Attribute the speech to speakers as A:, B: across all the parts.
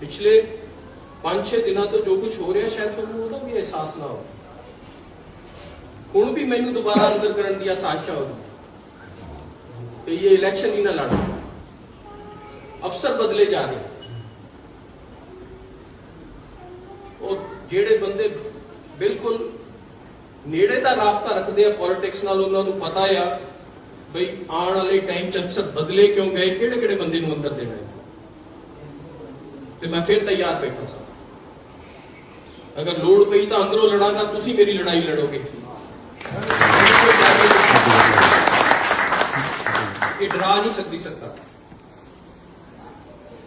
A: ਪਿਛਲੇ 5-6 ਦਿਨਾਂ ਤੋਂ ਜੋ ਕੁਝ ਹੋ ਰਿਹਾ, ਸ਼ਾਇਦ ਤੁਹਾਨੂੰ ਉਹਦਾ ਵੀ ਅਹਿਸਾਸ ਨਾ ਹੋ ਹੁਣ ਵੀ ਮੈਨੂੰ ਦੁਬਾਰਾ ਅੰਦਰ ਕਰਨ ਦੀ ਆਸਾਸ਼ਾ ਹੋਈ ਤੇ ਇਹ ਇਲੈਕਸ਼ਨ ਹੀ ਨਾ ਲੜਨਾ ਅਫਸਰ ਬਦਲੇ ਜਾ ਰਹੇ। ਉਹ ਜਿਹੜੇ ਬੰਦੇ ਬਿਲਕੁਲ ਨੇੜੇ ਦਾ ਰਾਬਤਾ ਰੱਖਦੇ ਆ ਪੋਲਿਟਿਕਸ ਨਾਲ, ਉਹਨਾਂ ਨੂੰ ਪਤਾ ਆ, ਬਈ ਆਉਣ ਵਾਲੇ ਟਾਈਮ ਚ ਅਫਸਰ ਬਦਲੇ ਕਿਉਂ ਗਏ ਕਿਹੜੇ ਕਿਹੜੇ ਬੰਦੇ ਨੂੰ ਅੰਦਰ ਦੇਣਾ ਹੈ। ਤੇ ਮੈਂ ਫਿਰ ਤਿਆਰ ਬੈਠਾ ਸਾਂ। ਅਗਰ ਲੋੜ ਪਈ ਤਾਂ ਅੰਦਰੋਂ ਲੜਾਂਗਾ, ਤੁਸੀਂ ਮੇਰੀ ਲੜਾਈ ਲੜੋਗੇ। ਇਹ ਡਰਾ ਨਹੀਂ ਸਕਦੀ ਸਰਕਾਰ।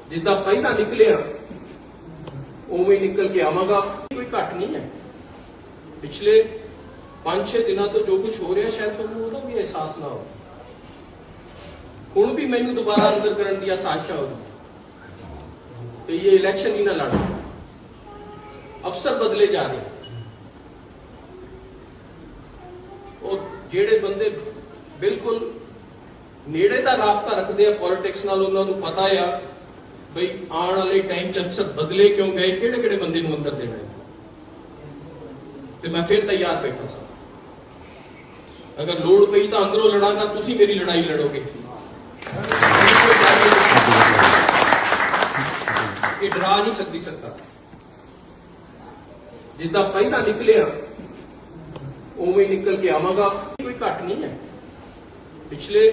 A: ਜਿੱਦਾਂ ਪਹਿਲਾਂ ਨਿਕਲਿਆ, ਉਵੇਂ ਨਿਕਲ ਕੇ ਆਵਾਂਗਾ। ਕੋਈ ਘੱਟ ਨਹੀਂ ਹੈ। ਪਿਛਲੇ 5-6 ਦਿਨਾਂ ਤੋਂ ਜੋ ਕੁਝ ਹੋ ਰਿਹਾ, ਸ਼ਾਇਦ ਤੁਹਾਨੂੰ ਉਹਦਾ ਵੀ ਅਹਿਸਾਸ ਨਾ ਹੋ ਹੁਣ ਵੀ ਮੈਨੂੰ ਦੁਬਾਰਾ ਅੰਦਰ ਕਰਨ ਦੀ ਆਸਾਸ਼ਾ ਹੋਈ ਤੇ ਇਹ ਇਲੈਕਸ਼ਨ ਹੀ ਨਾ ਲੜਨਾ ਅਫਸਰ ਬਦਲੇ ਜਾ ਰਹੇ। ਉਹ ਜਿਹੜੇ ਬੰਦੇ ਬਿਲਕੁਲ ਨੇੜੇ ਦਾ ਰਾਬਤਾ ਰੱਖਦੇ ਆ ਪੋਲਿਟਿਕਸ ਨਾਲ ਉਹਨਾਂ ਨੂੰ ਪਤਾ ਆ ਬਈ ਆਉਣ ਵਾਲੇ ਟਾਈਮ ਚ ਅਫਸਰ ਬਦਲੇ ਕਿਉਂ ਗਏ ਕਿਹੜੇ ਕਿਹੜੇ ਬੰਦੇ ਨੂੰ ਅੰਦਰ ਦੇਣਾ ਤੇ ਮੈਂ ਫਿਰ ਤਿਆਰ ਬੈਠਾ ਸਾਂ। ਅਗਰ ਲੋੜ ਪਈ ਤਾਂ ਅੰਦਰੋਂ ਲੜਾਂਗਾ, ਤੁਸੀਂ ਮੇਰੀ ਲੜਾਈ ਲੜੋਗੇ। ਇਹ ਨਹੀਂ ਸਕਦੀ ਸਰਕਾਰ ਜਿੱਦਾਂ ਪਹਿਲਾਂ ਨਿਕਲਿਆ, ਉਵੇਂ ਨਿਕਲ ਕੇ ਆਵਾਂਗਾ। ਕੋਈ ਘੱਟ ਨਹੀਂ ਹੈ। ਪਿਛਲੇ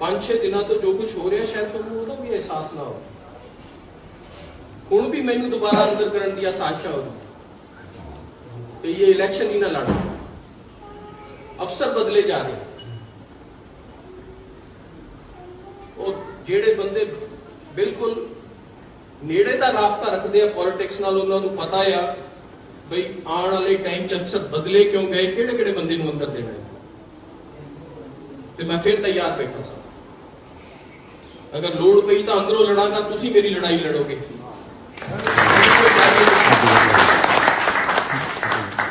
A: 5-6 ਦਿਨਾਂ ਤੋਂ ਜੋ ਕੁਝ ਹੋ ਰਿਹਾ, ਸ਼ਾਇਦ ਤੁਹਾਨੂੰ ਉਹਦਾ ਵੀ ਅਹਿਸਾਸ ਨਾ ਹੋ ਹੁਣ ਵੀ ਮੈਨੂੰ ਦੁਬਾਰਾ ਅੰਦਰ ਕਰਨ ਦੀ ਆਸਾਸ਼ਾ ਹੋਈ ਤੇ ਇਹ ਇਲੈਕਸ਼ਨ ਹੀ ਨਾ ਲੜਨਾ। ਅਫਸਰ ਬਦਲੇ ਜਾ ਰਹੇ। ਉਹ ਜਿਹੜੇ ਬੰਦੇ ਬਿਲਕੁਲ ਨੇੜੇ ਦਾ ਰਾਬਤਾ ਰੱਖਦੇ ਆ ਪੋਲਿਟਿਕਸ ਨਾਲ ਉਹਨਾਂ ਨੂੰ ਪਤਾ ਆ ਬਈ ਆਉਣ ਵਾਲੇ ਟਾਈਮ ਚ ਅਫਸਰ ਬਦਲੇ ਕਿਉਂ ਗਏ, ਕਿਹੜੇ ਕਿਹੜੇ ਬੰਦੇ ਨੂੰ ਅੰਦਰ ਦੇਣਾ ਤੇ ਮੈਂ ਫਿਰ ਤਿਆਰ ਬੈਠਾ ਸਾਂ। ਅਗਰ ਲੋੜ ਪਈ ਤਾਂ ਅੰਦਰੋਂ ਲੜਾਂਗਾ, ਤੁਸੀਂ ਮੇਰੀ ਲੜਾਈ ਲੜੋਗੇ।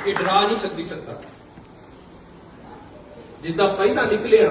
A: ਇਹ ਡਰਾ ਨਹੀਂ ਸਕਦੀ ਸਰਕਾਰ। ਜਿੱਦਾਂ ਪਹਿਲਾਂ ਨਿਕਲਿਆ